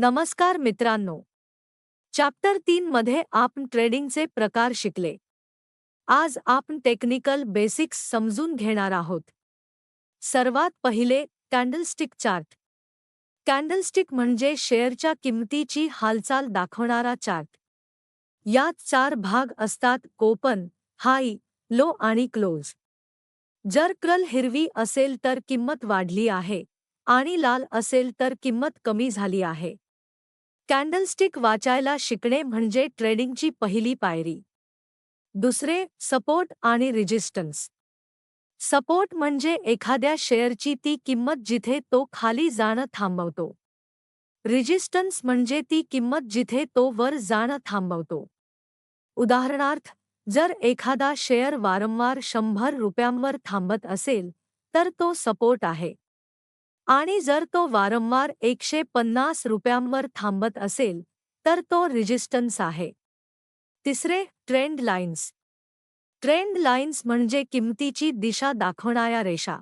नमस्कार मित्रांनो. चॅप्टर तीन मध्ये आपण ट्रेडिंगचे प्रकार शिकले. आज आपण टेक्निकल बेसिक्स समजून घेणार आहोत. सर्वात पहिले कॅन्डलस्टिक चार्ट. कॅन्डलस्टिक म्हणजे शेअरच्या किंमतीची हालचाल दाखवणारा चार्ट. यात चार भाग असतात कोपन हाई लो आणि क्लोज. जर क्रल हिरवी असेल तर किंमत वाढली आहे आणि लाल असेल तर किंमत कमी झाली आहे. कॅन्डलस्टिक वाचायला शिकणे म्हणजे ट्रेडिंगची पहिली पायरी. दुसरे सपोर्ट आणि रेजिस्टन्स. सपोर्ट म्हणजे एखाद्या शेअरची ती किंमत जिथे तो खाली जाणं थांबवतो. रेजिस्टन्स म्हणजे ती किंमत जिथे तो वर जाणं थांबवतो. उदाहरणार्थ जर एखादा शेअर वारंवार शंभर रुपयांवर थांबत असेल तर तो सपोर्ट आहे. आणि जर तो वारंवार एकशे पन्नास रुपयांवर थांबत असेल तर तो रेजिस्टन्स आहे. तिसरे ट्रेंड लाईन्स ट्रेंड लाईन्स म्हणजे किंमतीची दिशा दाखवणाऱ्या रेषा.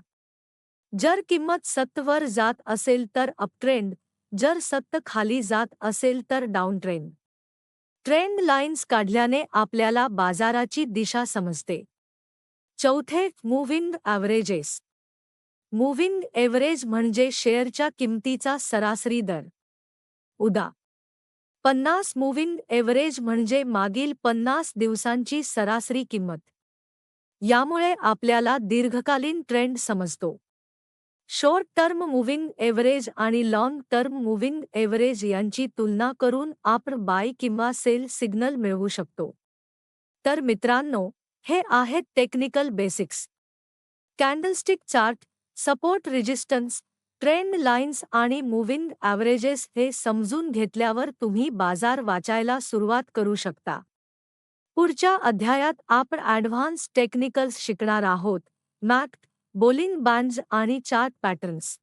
जर किंमत सत्तवर जात असेल तर अपट्रेंड जर सत्त खाली जात असेल तर डाऊन ट्रेंड ट्रेंड लाईन्स काढल्याने आपल्याला बाजाराची दिशा समजते. चौथे मूव्हिंग ॲव्हरेजेस मूव्हिंग एव्हरेज म्हणजे शेअरच्या किंमतीचा सरासरी दर. उदा. पन्नास मूव्हिंग एव्हरेज म्हणजे मागील पन्नास दिवसांची सरासरी किंमत. यामुळे आपल्याला दीर्घकालीन ट्रेंड समजतो. शॉर्ट टर्म मूव्हिंग एव्हरेज आणि लाँग टर्म मूव्हिंग एव्हरेज यांची तुलना करून आपण बाय किंवा सेल सिग्नल मिळवू शकतो. तर मित्रांनो हे आहेत technical basics. Candlestick chart support resistance trend lines आणि मूव्हिंग ॲव्हरेजेस हे समजून घेतल्यावर तुम्ही बाजार वाचायला सुरुवात करू शकता. पुढच्या अध्यायात आपण ॲडव्हान्स टेक्निकल्स शिकणार आहोत. मॅक्ट बोलिंग बँड्स आणि चार्ट पॅटर्न्स.